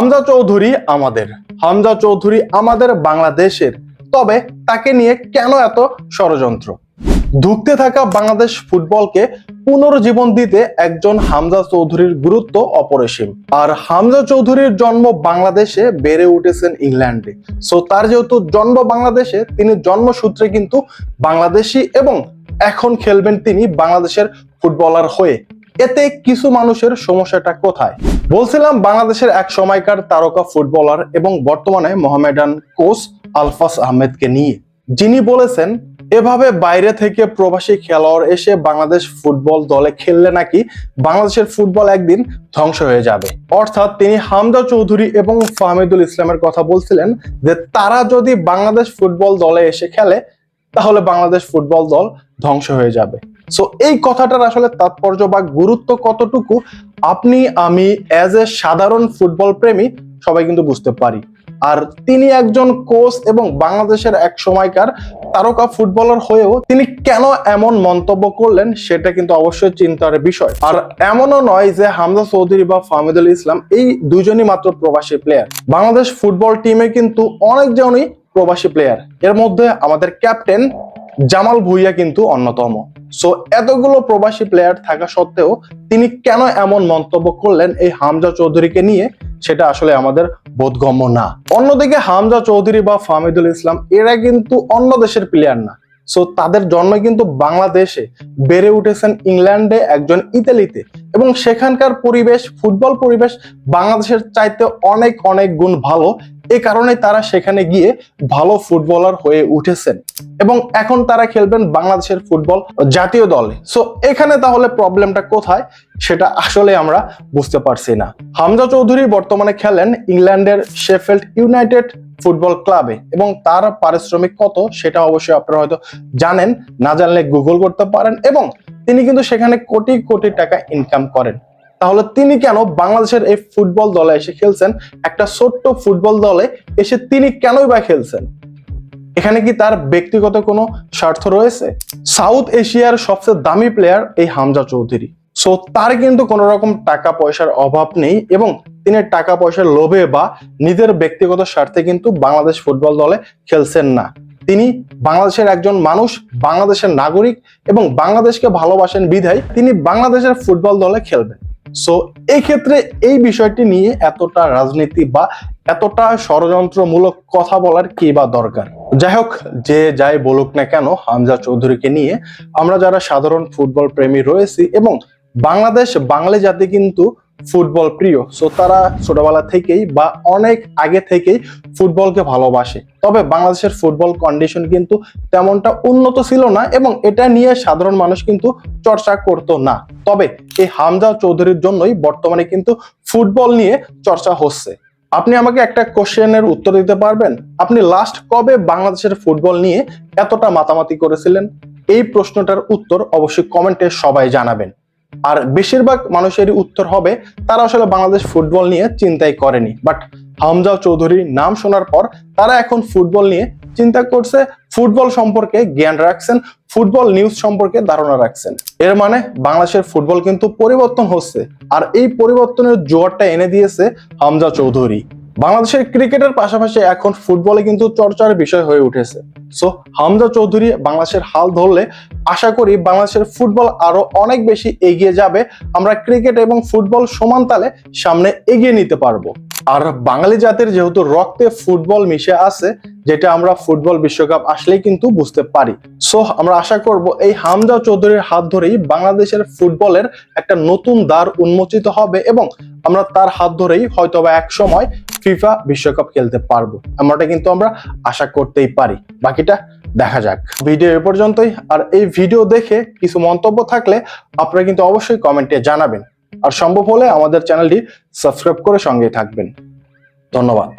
হামজা চৌধুরী আমাদের, হামজা চৌধুরী আমাদের বাংলাদেশের। তবে তাকে নিয়ে কেন এত ষড়যন্ত্র? ধুঁকতে থাকা বাংলাদেশ ফুটবলকে পুনর্জীবন দিতে একজন হামজা চৌধুরীর গুরুত্ব অপরিসীম। আর হামজা চৌধুরীর জন্ম বাংলাদেশে বেড়ে উঠেছেন ইংল্যান্ডে। সো তার যেহেতু জন্ম বাংলাদেশে, তিনি জন্মসূত্রে কিন্তু বাংলাদেশি এবং এখন খেলবেন তিনি বাংলাদেশের ফুটবলার হয়ে। এতে কিছু মানুষের সমস্যাটা কোথায়? বলছিলাম বাংলাদেশের এক সময়কার তারকা ফুটবলার এবং বর্তমানে মোহামেডান কোচ আলফাস আহমেদকে নিয়ে। যিনি বলেছেন, এভাবে বাইরে থেকে প্রবাসী খেলোয়াড় এসে বাংলাদেশ ফুটবল দলে খেললে নাকি বাংলাদেশের ফুটবল একদিন ধ্বংস হয়ে যাবে। অর্থাৎ তিনি হামদা চৌধুরী এবং ফাহমিদুল ইসলামের কথা বলছিলেন যে, তারা যদি বাংলাদেশ ফুটবল দলে এসে খেলে, তাহলে বাংলাদেশ ফুটবল দল ধ্বংস হয়ে যাবে। সো এই কথাটার আসলে তাৎপর্য বা গুরুত্ব কতটুকু? আপনি, আমি অ্যাজ এ সাধারণ ফুটবল প্রেমী, সবাই কিন্তু বুঝতে পারি। আর তিনি একজন কোচ এবং বাংলাদেশের এক সময়কার তারকা ফুটবলার হয়েও তিনি কেন এমন মন্তব্য করলেন, সেটা কিন্তু অবশ্যই চিন্তার বিষয়। আর এমনও নয় যে হামজা চৌধুরী বা ফাহমিদুল ইসলাম এই দুজনই মাত্র প্রবাসী প্লেয়ার বাংলাদেশ ফুটবল টিমে কিন্তু অনেকজনই প্রবাসী প্লেয়ার এর মধ্যে আমাদের ক্যাপ্টেন জামাল ভুইয়া কিন্তু অন্যতম। সো এতগুলো প্রবাসী প্লেয়ার থাকা সত্ত্বেও তিনি কেন এমন মন্তব্য করলেন এই হামজা চৌধুরীকে নিয়ে, সেটা আসলে আমাদের বোধগম্য না। অন্যদিকে হামজা চৌধুরী বা ফাহমিদুল ইসলাম, এরা কিন্তু অন্য দেশের প্লেয়ার না। সো তাদের জন্ম কিন্তু বাংলাদেশে বেড়ে উঠেছেন ইংল্যান্ডে একজন ইতালিতে এবং সেখানকার পরিবেশ, ফুটবল পরিবেশ বাংলাদেশের চাইতে অনেক অনেক গুণ ভালো। এই কারণে তারা সেখানে গিয়ে ভালো ফুটবলার হয়ে উঠেছেন এবং এখন তারা খেলবেন বাংলাদেশের ফুটবল জাতীয় দলে। সো এখানে তাহলে প্রবলেমটা কোথায়? সেটা আসলে আমরা বুঝতে পারছি না। হামজা চৌধুরী বর্তমানে খেলেন ইংল্যান্ডের শেফিল্ড ইউনাইটেড ফুটবল ক্লাবে এবং তার পারিশ্রমিক কত সেটা অবশ্যই আপনারা হয়তো জানেন, না জানলে গুগল করতে পারেন এবং তিনি কিন্তু সেখানে কোটি কোটি টাকা ইনকাম করেন। তাহলে তিনি কেন বাংলাদেশের এই ফুটবল দলে এসে খেলছেন? একটা ছোট্ট ফুটবল দলে এসে তিনি কেনই বা খেলছেন? এখানে কি তার ব্যক্তিগত কোনো স্বার্থ রয়েছে? সাউথ এশিয়ার সবচেয়ে দামি প্লেয়ার এই হামজা চৌধুরী। সো তার কিন্তু কোনো রকম টাকা পয়সার অভাব নেই এবং তিনি টাকা পয়সার লোভে বা নিজের ব্যক্তিগত স্বার্থে কিন্তু বাংলাদেশ ফুটবল দলে খেলছেন না। তিনি বাংলাদেশের একজন মানুষ, বাংলাদেশের নাগরিক এবং বাংলাদেশকে ভালোবাসেন বিধায় তিনি বাংলাদেশের ফুটবল দলে খেলবেন। সো এই ক্ষেত্রে এই বিষয়টি নিয়ে এতটা রাজনীতি বা এতটা ষড়যন্ত্রমূলক কথা বলার কি বা দরকার? যাই হোক, যে যাই বলুক না কেন, হামজা চৌধুরীকে নিয়ে আমরা যারা সাধারণ ফুটবল প্রেমী রয়েছি এবং বাংলাদেশ, বাঙালি জাতি কিন্তু ফুটবল প্রিয়। সো তারা ছোটবেলা থেকেই বা অনেক আগে থেকেই ফুটবলকে ভালোবাসে। তবে বাংলাদেশের ফুটবল কন্ডিশন কিন্তু তেমনটা উন্নত ছিল না এবং এটা নিয়ে সাধারণ মানুষ কিন্তু চর্চা করতো না। তবে এই হামজা চৌধুরীর জন্যই বর্তমানে কিন্তু ফুটবল নিয়ে চর্চা হচ্ছে। আপনি আমাকে একটা কোশ্চেনের উত্তর দিতে পারবেন? আপনি লাস্ট কবে বাংলাদেশের ফুটবল নিয়ে এতটা মাতামাতি করেছিলেন? এই প্রশ্নটার উত্তর অবশ্যই কমেন্টে সবাই জানাবেন। আর বেশিরভাগ মানুষেরই উত্তর হবে, তারা আসলে বাংলাদেশ ফুটবল নিয়ে চিন্তাই করেনি। বাট হামজা চৌধুরীর নাম শোনার পর তারা এখন ফুটবল নিয়ে চিন্তা করছে, ফুটবল সম্পর্কে জ্ঞান রাখছেন, ফুটবল নিউজ সম্পর্কে ধারণা রাখছেন। এর মানে বাংলাদেশের ফুটবল কিন্তু পরিবর্তন হচ্ছে, আর এই পরিবর্তনের জোয়ারটা এনে দিয়েছে হামজা চৌধুরী। বাংলাদেশের ক্রিকেটের পাশাপাশি এখন ফুটবলে কিন্তু চর্চার বিষয় হয়ে উঠেছে। সো হামজা চৌধুরী বাংলাদেশের হাল ধরলে আশা করি বাংলাদেশের ফুটবল আরও অনেক বেশি এগিয়ে যাবে। আমরা ক্রিকেট এবং ফুটবল সমান তালে সামনে এগিয়ে নিতে পারব। আর বাঙালি জাতির যেহেতু রক্তে ফুটবল মিশে আছে, যেটা আমরা ফুটবল বিশ্বকাপ আসলেই কিন্তু বুঝতে পারি। সো আমরা আশা করব এই হামজা চৌধুরীর হাত ধরেই বাংলাদেশের ফুটবলের একটা নতুন দ্বার উন্মোচিত হবে এবং আমরা তার হাত ধরেই হয়তো বা এক সময় ফিফা বিশ্বকাপ খেলতে পারব। এমনটা কিন্তু আমরা আশা করতেই পারি। বাকিটা দেখা যাক। ভিডিও এ পর্যন্তই। আর এই ভিডিও দেখে কিছু মন্তব্য থাকলে আপনারা কিন্তু অবশ্যই কমেন্টে জানাবেন। আর সম্ভব হলে আমাদের চ্যানেলটি সাবস্ক্রাইব করে সঙ্গে থাকবেন। ধন্যবাদ।